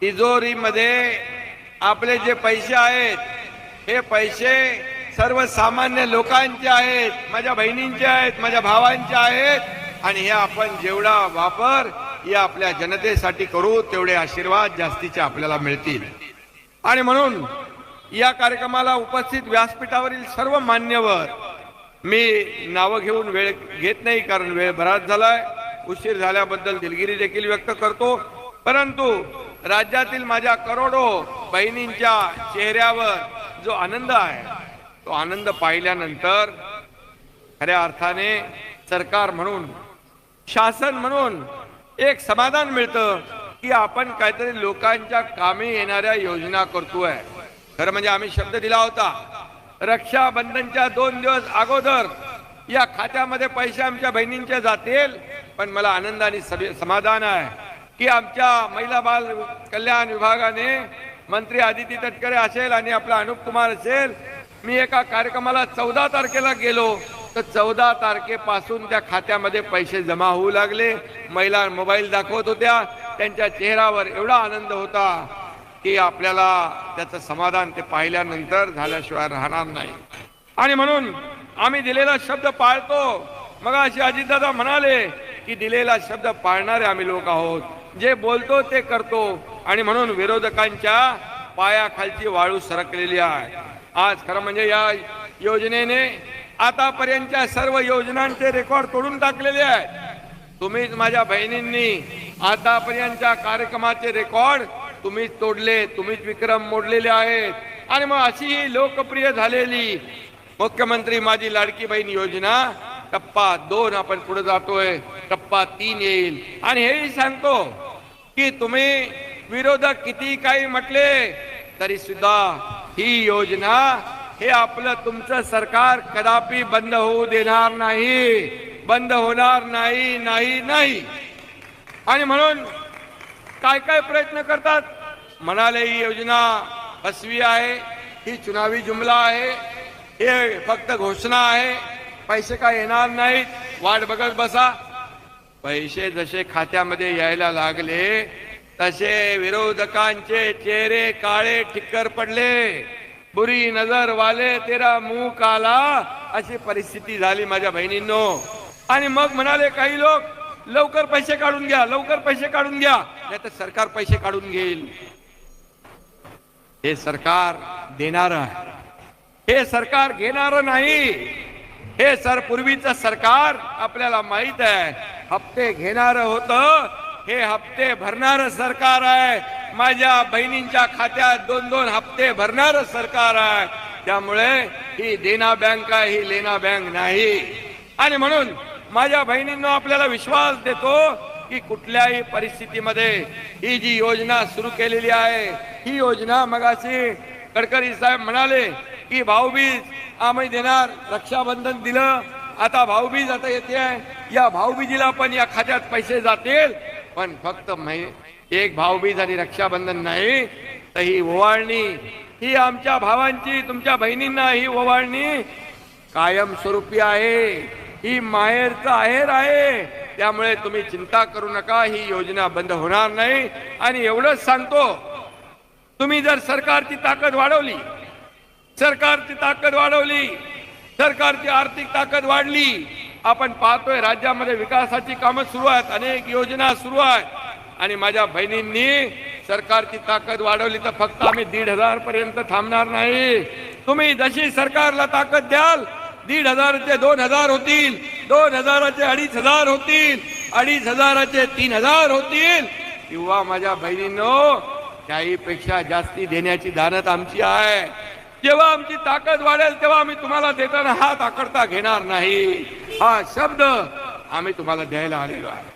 तिजोरीमध्ये आपले जे पैसे आहेत हे पैसे सर्वसामान्य लोकांचे आहेत माझ्या बहिणींचे आहेत माझ्या भावांचे आहेत आणि हे आपण जेवढा वापर या आपल्या जनतेसाठी करू तेवढे आशीर्वाद जास्तीचे आपल्याला मिळतील. आणि म्हणून या कार्यक्रमाला उपस्थित व्यासपीठावरील सर्व मान्यवर मी नावं घेऊन वेळ घेत नाही कारण वेळ बराच झालाय. उशीर झाल्याबद्दल दिलगिरी देखील व्यक्त करतो. परंतु राज्यातील माझ्या करोडो बहिणींच्या चेहऱ्यावर जो आनंद आहे तो आनंद पाहिल्यानंतर खऱ्या अर्थाने सरकार म्हणून शासन म्हणून एक समाधान मिळतं की आपण काहीतरी लोकांच्या कामी येणाऱ्या योजना करतोय. खरं म्हणजे आम्ही शब्द दिला होता रक्षाबंधनच्या दोन दिवस अगोदर या खात्यामध्ये पैसे आमच्या बहिणींचे जातील पण मला आनंद आणि समाधान आहे. की आमच्या महिला बाल कल्याण विभागाने मंत्री आदिती तटकरे असेल आणि आपला अनुप कुमार असेल मी एका कार्यक्रमाला चौदा तारखेला गेलो. तर चौदा तारखेपासून त्या खात्यामध्ये पैसे जमा होऊ लागले. महिला मोबाईल दाखवत होत्या. त्यांच्या चेहऱ्यावर एवढा आनंद होता की आपल्याला त्याचं समाधान ते पाहिल्यानंतर झाल्याशिवाय राहणार नाही. आणि म्हणून आम्ही दिलेला शब्द पाळतो. मग अशी अजितदादा म्हणाले की दिलेला शब्द पाळणारे आम्ही लोक आहोत. जे बोलतो ते करतो. आणि म्हणून विरोधकांच्या पायाखालची वाळू सरकलेली आहे. आज खरं म्हणजे या योजनेने आतापर्यंतच्या सर्व योजनांचे रेकॉर्ड तोडून टाकलेले आहेत. तुम्हीच माझ्या बहिणींनी आतापर्यंतच्या कार्यक्रमाचे रेकॉर्ड तुम्हीच तोडले तुम्हीच विक्रम मोडलेले आहेत. आणि मग अशी ही लोकप्रिय झालेली मुख्यमंत्री माझी लाडकी बहीण योजना टप्पा दोन आपण पुढे जातोय टप्पा तीन येईल. आणि हेही सांगतो की तुम्ही विरोधक किती काही म्हटले तरी सुद्धा ही योजना हे आपलं तुमचं सरकार कदापि बंद होऊ देणार नाही. बंद होणार नाही नाही नाही. आणि म्हणून काय काय प्रयत्न करतात? म्हणाले ही योजना फसवी आहे ही चुनावी जुमला आहे हे फक्त घोषणा आहे पैसे काय येणार नाहीत वाट बघत बसा. पैसे जसे खात्यामध्ये यायला लागले तसे विरोधकांचे चेहरे काळे ठिक्कर पडले. बुरी नजर वाले तेरा मुंह काला अशी परिस्थिती झाली माझ्या बहिणींनो. आणि मग म्हणाले काही लोक लवकर पैसे काढून घ्या लवकर पैसे काढून घ्या. नाही तर सरकार पैसे काढून घेईल. हे सरकार देणार हे सरकार घेणार नाही. हे सर पूर्वीचं सरकार आपल्याला माहीत आहे. हप्ते घेणार होत हे हप्ते भरणार सरकार आहे. माझ्या बहिणींच्या खात्यात दोन दोन हप्ते भरणार सरकार आहे. त्यामुळे ही देना बँक आहे ही लेना बँक नाही. आणि म्हणून माझ्या बहिणींना आपल्याला विश्वास देतो की कुठल्याही परिस्थितीमध्ये ही जी योजना सुरू केलेली आहे ही योजना मगाशी गडकरी साहेब म्हणाले की भाऊबीज आम्ही देणार रक्षाबंधन दिलं आता भाऊबीज आता येते आहे. या भाऊबीजीला पण या खात्यात पैसे जातील. पण फक्त एक भाऊबीज आणि रक्षाबंधन नाही तर ही ओवाळणी ही आमच्या भावांची तुमच्या बहिणींना ही ओवाळणी कायमस्वरूपी आहे. ही माहेरचं आहेर आहे. त्यामुळे तुम्ही चिंता करू नका ही योजना बंद होणार नाही. आणि एवढंच सांगतो तुम्ही जर सरकारची ताकद वाढवली सरकारची ताकद वाढवली सरकारची आर्थिक ताकद वाढली आपण पाहतोय राज्यामध्ये विकासाची कामं सुरू आहेत अनेक योजना सुरू आहेत. आणि माझ्या बहिणींनी सरकारची ताकद वाढवली तर फक्त आम्ही दीड हजार पर्यंत थांबणार नाही. तुम्ही जशी सरकारला ताकद द्याल दीड हजाराचे दोन हजार होतील दोन हजाराचे अडीच हजार होतील अडीच हजाराचे तीन हजार होतील. किंवा माझ्या बहिणींनो त्याहीपेक्षा जास्ती देण्याची दानत आमची आहे. जेव्हा आमची ताकद वाढेल तेव्हा आम्ही तुम्हाला देताना हात आकडता घेणार नाही. हा शब्द आम्ही तुम्हाला द्यायला आलेलो आहे.